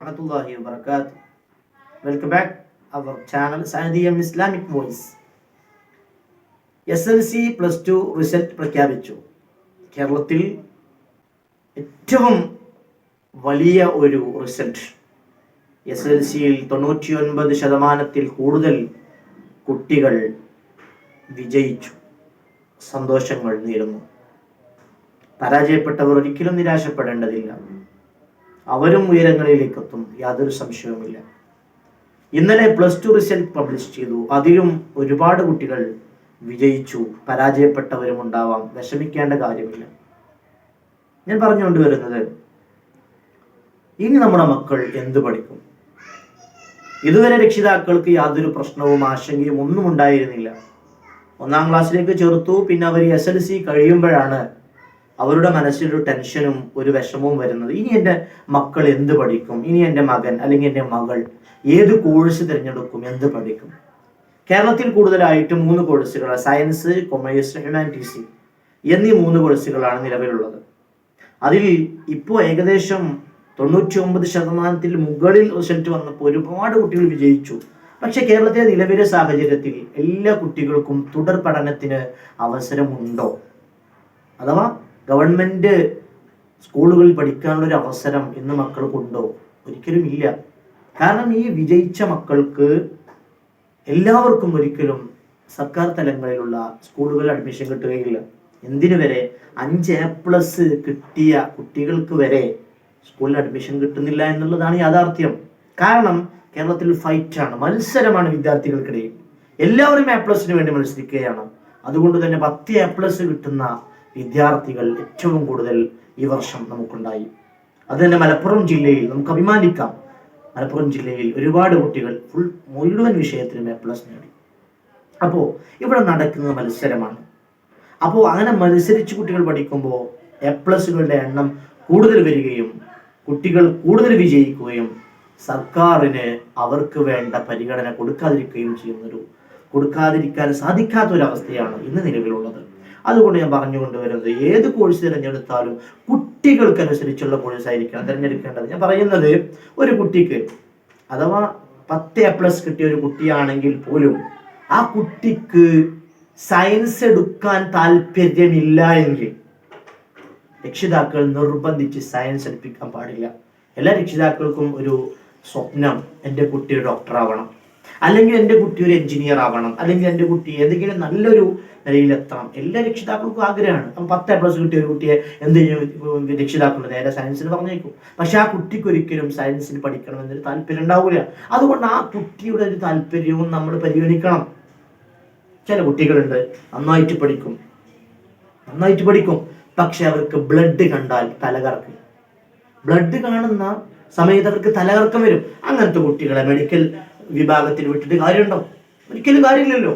warahmatullahi wabarakatuh. Welcome back our channel Sanidiyam Islamic voice S L C plus two result പ്രഖ്യാപിച്ചു. കേരളത്തിൽ ഏറ്റവും വലിയ ഒരു റിസൾട്ട് എസ് എൽ സിയിൽ തൊണ്ണൂറ്റി ഒൻപത് ശതമാനത്തിൽ കൂടുതൽ കുട്ടികൾ വിജയിച്ചു. സന്തോഷങ്ങൾ നേരുന്നു. പരാജയപ്പെട്ടവർ ഒരിക്കലും നിരാശപ്പെടേണ്ടതില്ല. അവരും ഉയരങ്ങളിലേക്ക് എത്തും യാതൊരു സംശയവുമില്ല. ഇന്നലെ പ്ലസ് ടു റിസൾട്ട് പബ്ലിഷ് ചെയ്തു. അതിലും ഒരുപാട് കുട്ടികൾ വിജയിച്ചു. പരാജയപ്പെട്ടവരും ഉണ്ടാവാം വിഷമിക്കേണ്ട കാര്യമില്ല. ഞാൻ പറഞ്ഞുകൊണ്ട് വരുന്നത് ഇനി നമ്മുടെ മക്കൾ എന്ത് പഠിക്കും? ഇതുവരെ രക്ഷിതാക്കൾക്ക് യാതൊരു പ്രശ്നവും ആശങ്കയും ഒന്നും ഉണ്ടായിരുന്നില്ല. ഒന്നാം ക്ലാസ്സിലേക്ക് ചേർത്തു. പിന്നെ അവർ എസ് എൽ സി കഴിയുമ്പോഴാണ് അവരുടെ മനസ്സിലൊരു ടെൻഷനും ഒരു വിഷമവും വരുന്നത് ഇനി എന്റെ മക്കൾ എന്ത് പഠിക്കും? ഇനി എന്റെ മകൻ അല്ലെങ്കിൽ എന്റെ മകൾ ഏത് കോഴ്സ് തിരഞ്ഞെടുക്കും? എന്ത് പഠിക്കും? കേരളത്തിൽ കൂടുതലായിട്ട് മൂന്ന് കോഴ്സുകൾ സയൻസ് കൊമേഴ്സ് ഹ്യൂമാനിറ്റീസ് എന്നീ മൂന്ന് കോഴ്സുകളാണ് നിലവിലുള്ളത്. അതിൽ ഇപ്പോൾ ഏകദേശം തൊണ്ണൂറ്റി ഒമ്പത് ശതമാനത്തിൽ മുകളിൽ റിസൾട്ട് വന്നപ്പോൾ ഒരുപാട് കുട്ടികൾ വിജയിച്ചു. പക്ഷെ കേരളത്തിലെ നിലവിലെ സാഹചര്യത്തിൽ എല്ലാ കുട്ടികൾക്കും തുടർ പഠനത്തിന് അവസരമുണ്ടോ? അഥവാ ഗവൺമെന്റ് സ്കൂളുകളിൽ പഠിക്കാനുള്ള ഒരു അവസരം ഇന്ന് മക്കൾക്കുണ്ടോ ഒരിക്കലും ഇല്ല. കാരണം ഈ വിജയിച്ച മക്കൾക്ക് എല്ലാവർക്കും ഒരിക്കലും സർക്കാർ തലങ്ങളിലുള്ള സ്കൂളുകളിൽ അഡ്മിഷൻ കിട്ടുകയില്ല. എന്തിനു വരെ? അഞ്ച് എ പ്ലസ് കിട്ടിയ കുട്ടികൾക്ക് വരെ സ്കൂളിൽ അഡ്മിഷൻ കിട്ടുന്നില്ല എന്നുള്ളതാണ് യാഥാർത്ഥ്യം. കാരണം കേരളത്തിൽ ഫൈറ്റ് ആണ് മത്സരമാണ് വിദ്യാർത്ഥികൾക്കിടയിൽ. എല്ലാവരും എ പ്ലസിന് വേണ്ടി മത്സരിക്കുകയാണ്. അതുകൊണ്ട് തന്നെ പത്ത് എ പ്ലസ് കിട്ടുന്ന വിദ്യാർത്ഥികൾ ഏറ്റവും കൂടുതൽ ഈ വർഷം നമുക്കുണ്ടായി. അത് തന്നെ മലപ്പുറം ജില്ലയിൽ നമുക്ക് അഭിമാനിക്കാം. മലപ്പുറം ജില്ലയിൽ ഒരുപാട് കുട്ടികൾ ഫുൾ മുഴുവൻ വിഷയത്തിലും എ പ്ലസ് നേടി. അപ്പോൾ ഇവിടെ നടക്കുന്നത് മത്സരമാണ്. അപ്പോൾ അങ്ങനെ മത്സരിച്ച് കുട്ടികൾ പഠിക്കുമ്പോൾ എ പ്ലസുകളുടെ എണ്ണം കൂടുതൽ വരികയും കുട്ടികൾ കൂടുതൽ വിജയിക്കുകയും സർക്കാരിന് അവർക്ക് വേണ്ട പരിഗണന കൊടുക്കാതിരിക്കുകയും ചെയ്യുന്നൊരു കൊടുക്കാതിരിക്കാൻ സാധിക്കാത്ത ഒരു അവസ്ഥയാണ് ഇന്ന് നിലവിലുള്ളത്. അതുകൊണ്ട് ഞാൻ പറഞ്ഞുകൊണ്ട് വരുന്നത് ഏത് കോഴ്സ് തിരഞ്ഞെടുത്താലും കുട്ടികൾക്ക് കുട്ടികൾക്കനുസരിച്ചുള്ള കോഴ്സ് ആയിരിക്കണം തിരഞ്ഞെടുക്കേണ്ടത്. ഞാൻ പറയുന്നത് ഒരു കുട്ടിക്ക് അഥവാ പത്ത് എ പ്ലസ് കിട്ടിയ ഒരു കുട്ടിയാണെങ്കിൽ പോലും ആ കുട്ടിക്ക് സയൻസ് എടുക്കാൻ താല്പര്യമില്ല എങ്കിൽ രക്ഷിതാക്കൾ നിർബന്ധിച്ച് സയൻസ് എടുപ്പിക്കാൻ പാടില്ല. എല്ലാ രക്ഷിതാക്കൾക്കും ഒരു സ്വപ്നം എന്റെ കുട്ടി ഡോക്ടർ ആവണം. അല്ലെങ്കിൽ എന്റെ കുട്ടി ഒരു എഞ്ചിനീയർ ആവണം അല്ലെങ്കിൽ എന്റെ കുട്ടി ഏതെങ്കിലും നല്ലൊരു നിലയിലെത്തണം എല്ലാ രക്ഷിതാക്കൾക്കും ആഗ്രഹമാണ്. അപ്പം പത്ത് പ്ലസ് കിട്ടിയ ഒരു കുട്ടിയെ എന്ത് ചെയ്യും? രക്ഷിതാക്കളുടെ നേരെ സയൻസിന് പറഞ്ഞേക്കും. പക്ഷെ ആ കുട്ടിക്ക് ഒരിക്കലും സയൻസിന് പഠിക്കണം എന്നൊരു താല്പര്യം ഉണ്ടാവില്ല അതുകൊണ്ട് ആ കുട്ടിയുടെ ഒരു താല്പര്യവും നമ്മൾ പരിഗണിക്കണം. ചില കുട്ടികളുണ്ട് നന്നായിട്ട് പഠിക്കും. നന്നായിട്ട് പഠിക്കും. പക്ഷെ അവർക്ക് ബ്ലഡ് കണ്ടാൽ തലകറക്കും ബ്ലഡ് കാണുന്ന സമയത്ത് അവർക്ക് തലകറക്കം വരും. അങ്ങനത്തെ കുട്ടികളെ മെഡിക്കൽ വിഭാഗത്തിൽ വിട്ടിട്ട് കാര്യമുണ്ടോ? ഒരിക്കലും കാര്യമില്ലല്ലോ.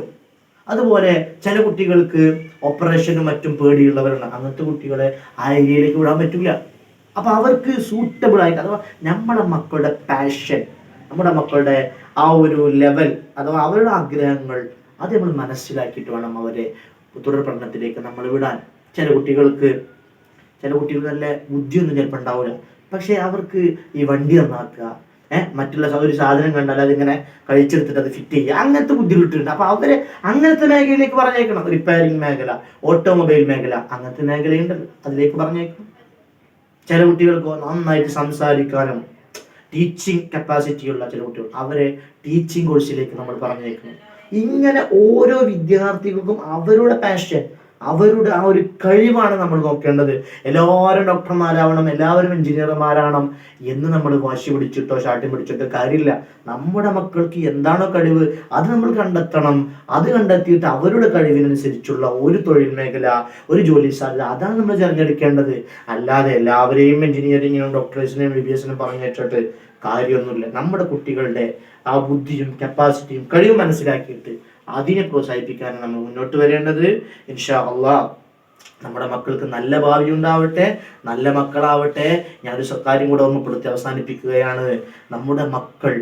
അതുപോലെ ചില കുട്ടികൾക്ക് ഓപ്പറേഷനും മറ്റും പേടിയുള്ളവരാണ് അങ്ങനത്തെ കുട്ടികളെ ആ ഏരിയയിലേക്ക് വിടാൻ പറ്റില്ല അപ്പൊ അവർക്ക് സൂട്ടബിൾ ആയിട്ട് അഥവാ നമ്മുടെ മക്കളുടെ പാഷൻ നമ്മുടെ മക്കളുടെ ആ ഒരു ലെവൽ അഥവാ അവരുടെ ആഗ്രഹങ്ങൾ അത് നമ്മൾ മനസ്സിലാക്കിയിട്ട് വേണം അവരെ തുടർ പഠനത്തിലേക്ക് നമ്മൾ വിടാൻ. ചില കുട്ടികൾക്ക് ചില കുട്ടികൾ നല്ല ബുദ്ധിയൊന്നും ചിലപ്പോൾ ഉണ്ടാവില്ല പക്ഷെ അവർക്ക് ഈ വണ്ടി നന്നാക്കുക മറ്റുള്ള ഒരു സാധനം കണ്ടാൽ അതിങ്ങനെ കഴിച്ചെടുത്തിട്ട് അത് ഫിറ്റ് ചെയ്യുക. അങ്ങനത്തെ ബുദ്ധിമുട്ടുണ്ട്. അപ്പൊ അവരെ അങ്ങനത്തെ മേഖലയിലേക്ക് പറഞ്ഞേക്കണം. റിപ്പയറിംഗ് മേഖല ഓട്ടോമൊബൈൽ മേഖല അങ്ങനത്തെ മേഖലയുണ്ടല്ലോ. അതിലേക്ക് പറഞ്ഞേക്കണം. ചില കുട്ടികൾക്ക് നന്നായിട്ട് സംസാരിക്കാനും ടീച്ചിങ് കപ്പാസിറ്റി ഉള്ള ചില കുട്ടികൾ അവരെ ടീച്ചിങ് കോഴ്സിലേക്ക് നമ്മൾ പറഞ്ഞേക്കണം. ഇങ്ങനെ ഓരോ വിദ്യാർത്ഥികൾക്കും അവരുടെ പാഷൻ അവരുടെ ആ ഒരു കഴിവാണ് നമ്മൾ നോക്കേണ്ടത്. എല്ലാവരും ഡോക്ടർമാരാവണം എല്ലാവരും എഞ്ചിനീയർമാരാവണം എന്ന് നമ്മൾ വാശി പിടിച്ചിട്ടോ ഷാട്ടി പിടിച്ചിട്ടോ കാര്യമില്ല. നമ്മുടെ മക്കൾക്ക് എന്താണോ കഴിവ് അത് നമ്മൾ കണ്ടെത്തണം. അത് കണ്ടെത്തിയിട്ട് അവരുടെ കഴിവിനനുസരിച്ചുള്ള ഒരു തൊഴിൽ മേഖല ഒരു ജോലി സാധ്യത അതാണ് നമ്മൾ തിരഞ്ഞെടുക്കേണ്ടത്. അല്ലാതെ എല്ലാവരെയും എഞ്ചിനീയറിങ്ങിനും ഡോക്ടേഴ്സിനെയും ബി ബി എസിനും പറഞ്ഞിട്ട് കാര്യമൊന്നുമില്ല. നമ്മുടെ കുട്ടികളുടെ ആ ബുദ്ധിയും കപ്പാസിറ്റിയും കഴിവ് മനസ്സിലാക്കിയിട്ട് അതിനെ പ്രോത്സാഹിപ്പിക്കാനാണ് നമ്മൾ മുന്നോട്ട് വരേണ്ടത് ഇൻഷാ അള്ളാഹ് നമ്മുടെ മക്കൾക്ക് നല്ല ഭാവി ഉണ്ടാവട്ടെ നല്ല മക്കളാവട്ടെ. ഞാനൊരു സ്വകാര്യം കൂടെ ഓർമ്മപ്പെടുത്തി അവസാനിപ്പിക്കുകയാണ്. നമ്മുടെ മക്കൾ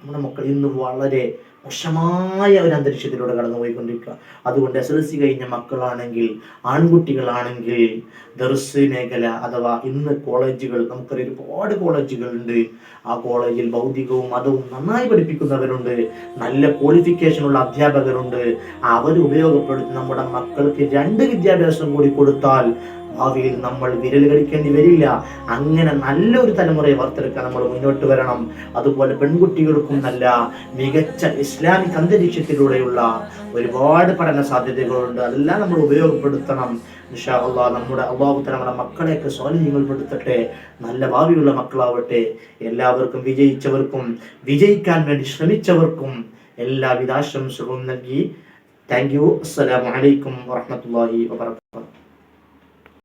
നമ്മുടെ മക്കൾ ഇന്ന് വളരെ മോശമായ ഒരു അന്തരീക്ഷത്തിലൂടെ കടന്നുപോയിക്കൊണ്ടിരിക്കുക. അതുകൊണ്ട് എസ് എൽ സി കഴിഞ്ഞ മക്കളാണെങ്കിൽ ആൺകുട്ടികളാണെങ്കിൽ ദർസ് മേഖല അഥവാ ഇന്ന് കോളേജുകൾ നമുക്കറിയാം ഒരുപാട് കോളേജുകളുണ്ട്. ആ കോളേജിൽ ഭൗതികവും മതവും നന്നായി പഠിപ്പിക്കുന്നവരുണ്ട്. നല്ല ക്വാളിഫിക്കേഷനുള്ള അധ്യാപകരുണ്ട്. അവർ ഉപയോഗപ്പെടുത്തി നമ്മുടെ മക്കൾക്ക് രണ്ട് വിദ്യാഭ്യാസം കൂടി കൊടുത്താൽ ഭാവിയിൽ നമ്മൾ വിരൽ കടിക്കേണ്ടി വരില്ല. അങ്ങനെ നല്ലൊരു തലമുറയെ വാർത്തെടുക്കാൻ നമ്മൾ മുന്നോട്ട് വരണം. അതുപോലെ പെൺകുട്ടികൾക്കും നല്ല മികച്ച ഇസ്ലാമിക് അന്തരീക്ഷത്തിലൂടെയുള്ള ഒരുപാട് പഠന സാധ്യതകളുണ്ട്. അതെല്ലാം നമ്മൾ ഉപയോഗപ്പെടുത്തണം. അള്ളാഹ് നമ്മുടെ അള്ളാഹു തല നമ്മുടെ മക്കളെയൊക്കെ സ്വാധീനങ്ങൾ പെടുത്തട്ടെ നല്ല ഭാവിയുള്ള മക്കളാവട്ടെ. എല്ലാവർക്കും വിജയിച്ചവർക്കും വിജയിക്കാൻ വേണ്ടി ശ്രമിച്ചവർക്കും എല്ലാവിധ ആശംസകളും നൽകി. താങ്ക് യു അസ്സലാമു അലൈക്കും വറഹ്മത്തുള്ളാഹി വബറകാതുഹു